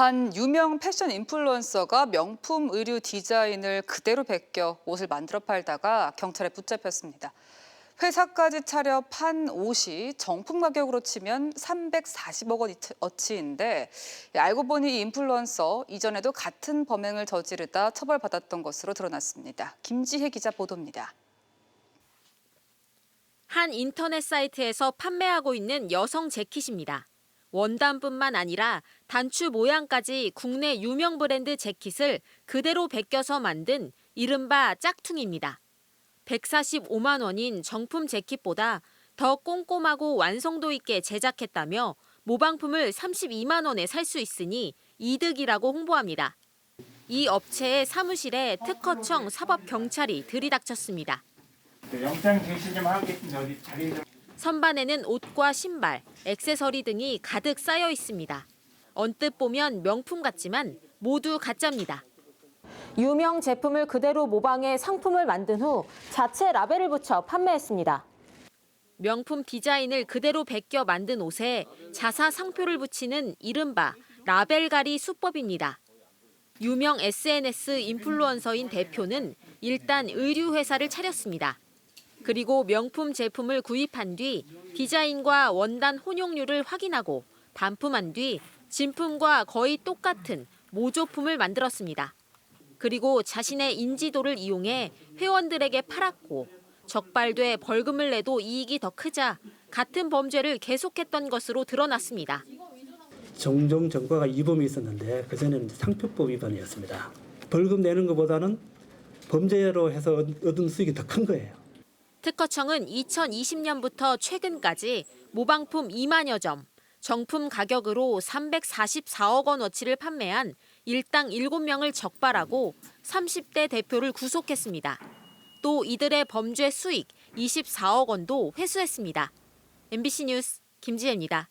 한 유명 패션 인플루언서가 명품 의류 디자인을 그대로 베껴 옷을 만들어 팔다가 경찰에 붙잡혔습니다. 회사까지 차려 판 옷이 정품 가격으로 치면 340억 원 어치인데 알고 보니 이 인플루언서 이전에도 같은 범행을 저지르다 처벌받았던 것으로 드러났습니다. 김지혜 기자 보도입니다. 한 인터넷 사이트에서 판매하고 있는 여성 재킷입니다. 원단뿐만 아니라 단추 모양까지 국내 유명 브랜드 재킷을 그대로 베껴서 만든 이른바 짝퉁입니다. 145만 원인 정품 재킷보다 더 꼼꼼하고 완성도 있게 제작했다며 모방품을 32만 원에 살 수 있으니 이득이라고 홍보합니다. 이 업체의 사무실에 특허청 사법경찰이 들이닥쳤습니다. 네, 제시 좀 하겠습니다. 자리 좀. 선반에는 옷과 신발, 액세서리 등이 가득 쌓여 있습니다. 언뜻 보면 명품 같지만 모두 가짜입니다. 유명 제품을 그대로 모방해 상품을 만든 후 자체 라벨을 붙여 판매했습니다. 명품 디자인을 그대로 베껴 만든 옷에 자사 상표를 붙이는 이른바 라벨가리 수법입니다. 유명 SNS 인플루언서인 대표는 일단 의류 회사를 차렸습니다. 그리고 명품 제품을 구입한 뒤 디자인과 원단 혼용률을 확인하고 반품한 뒤 진품과 거의 똑같은 모조품을 만들었습니다. 그리고 자신의 인지도를 이용해 회원들에게 팔았고 적발돼 벌금을 내도 이익이 더 크자 같은 범죄를 계속했던 것으로 드러났습니다. 종종 정과가 위법이 있었는데 그전에는 상표법 위반이었습니다. 벌금 내는 것보다는 범죄로 해서 얻- 얻은 수익이 더 큰 거예요. 특허청은 2020년부터 최근까지 모방품 2만여 점, 정품 가격으로 344억 원어치를 판매한 일당 7명을 적발하고 30대 대표를 구속했습니다. 또 이들의 범죄 수익 24억 원도 회수했습니다. MBC 뉴스 김지혜입니다.